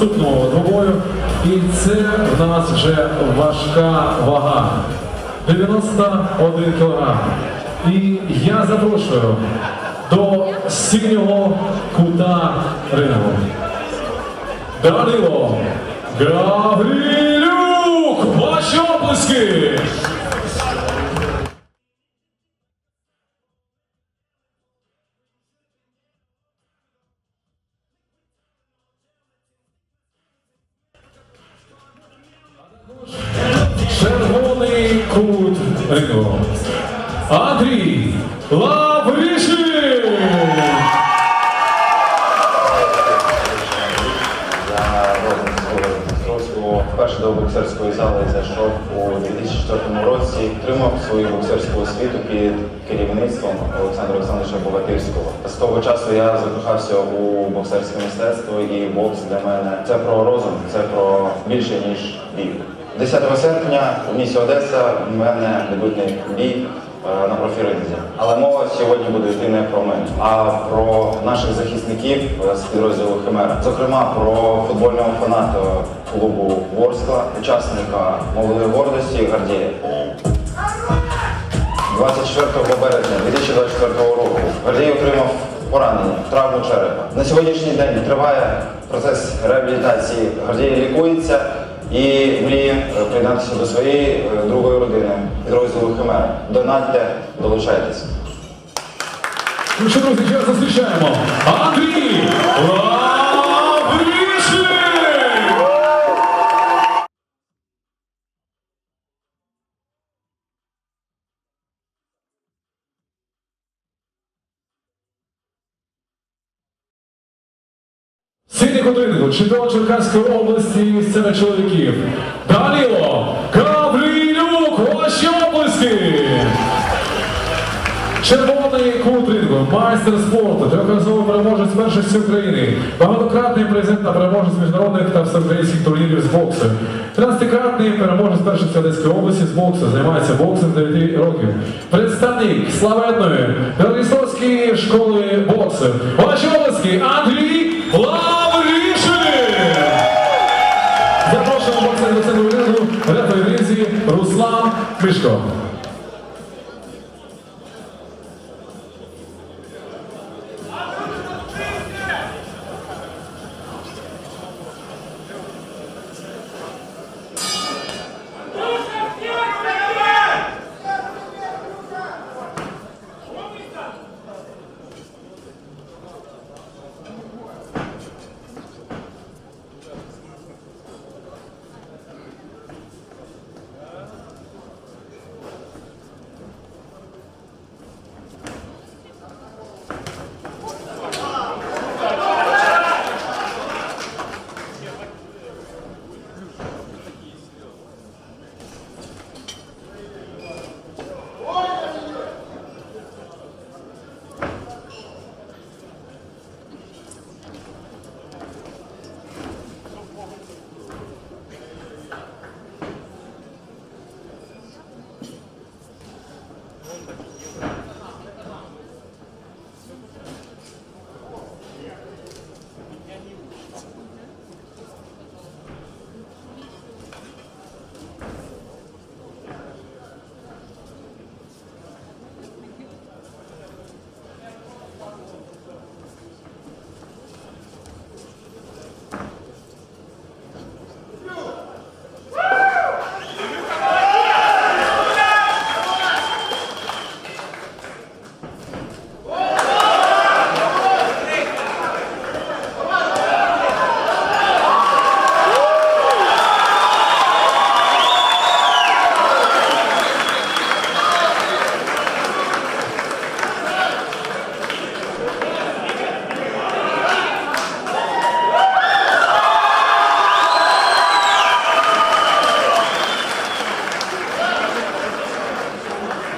наступного двобою. І це в нас вже важка вага. 91 кг. І я запрошую до синього кута рингу. Данило Гаврилюк! Ваші оплески! Кут. Андрій з Вперше до боксерської зали зайшов у 2004 році. Отримав свою боксерську освіту під керівництвом Олександра Олександровича Богатирського. З того часу я закохався у боксерське мистецтво і бокс для мене це про розум, це про більше ніж бій. 10 серпня у місті Одеса в мене дебютний бій е, на профіринзі. Але мова сьогодні буде йти не про мене, а про наших захисників е, з підрозділу Химера. Зокрема, про футбольного фаната клубу Ворскла, учасника молодої гордості Гардія. 24 березня 2024 року Гордій отримав поранення, травму черепа. На сьогоднішній день триває процес реабілітації. Гордій лікується і мріє е, приєднатися до своєї е, другої родини, розділу Химера. Донатьте, долучайтесь. Ну що, друзі, зараз зустрічаємо Андрій Синій Котринику, чемпіон Черкаської області серед чоловіків. Данило Гаврилюк, ваші облиски! Червоний кут майстер спорту, трьохразовий переможець першості України, багатократний президент та переможець міжнародних та всеукраїнських турнірів з боксу, 13-кратний переможець першості Одеської області з боксу, займається боксом 9 років. Представник славетної Білорістовської школи боксу. Ваші обласки Андрій Руслан Мишко.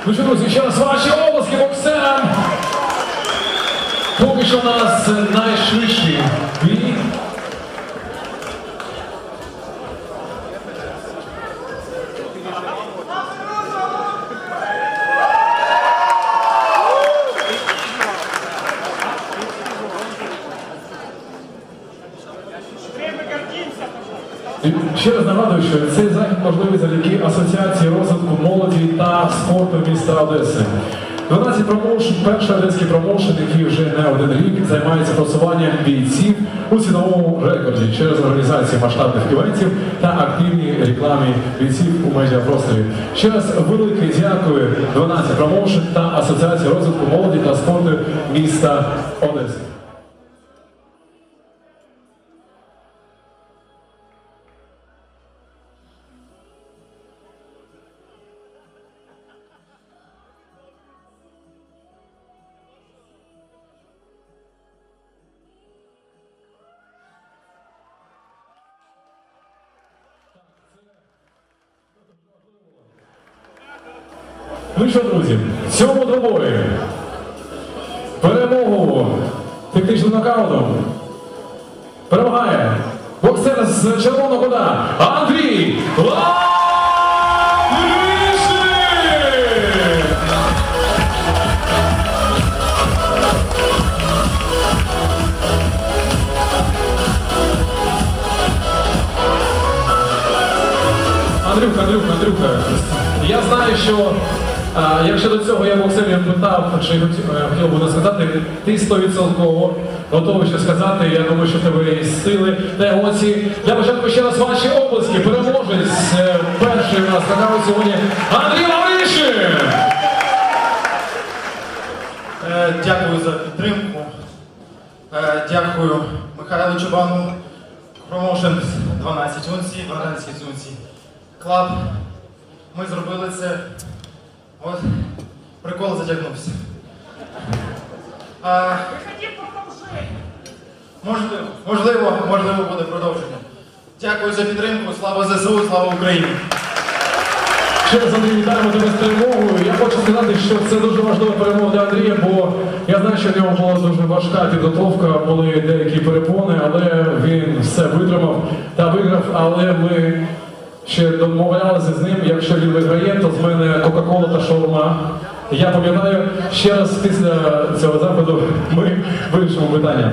Ну що, друзі, ще раз ваші обласки боксерам. Поки що у нас найшвидший бій. Ще раз нагадую, що цей захід можливий завдяки Асоціації міста Одеси. 12 промоушен, перший одеський промоушен, який вже не один рік займається просуванням бійців у ціновому рекорді через організацію масштабних івентів та активній рекламі бійців у медіапросторі. Ще раз велике дякую 12 промоушен та Асоціації розвитку молоді та спорту міста Одеси. Ну що, друзі, цьому доборі перемогу технічним нокаутом перемагає боксер з червоного кода Андрій Лавришин! Андрюха, Андрюха, Андрюха, я знаю, що а, якщо до цього я Максимі питав, чи хотів, е, би сказати, ти 100% готовий ще сказати. Я думаю, що в тебе є сили та емоції. Для початку ще раз ваші оплески. Переможець е, перший у нас на сьогодні Андрій Лавришин! Е, Дякую за підтримку. Дякую Михайлу Чубану, промоушен 12 унцій, 12 унцій. Клаб. Ми зробили це. От, прикол затягнувся. А, можливо, можливо, можливо буде продовження. Дякую за підтримку. Слава ЗСУ, слава Україні! Ще раз Андрій, вітаємо тебе з перемогою. Я хочу сказати, що це дуже важлива перемога для Андрія, бо я знаю, що в нього була дуже важка підготовка, були деякі перепони, але він все витримав та виграв. Але ми ще домовлялися з ним. Якщо він виграє, то з мене Кока-Кола та шаурма. Я пам'ятаю, ще раз після цього заходу ми вирішимо питання.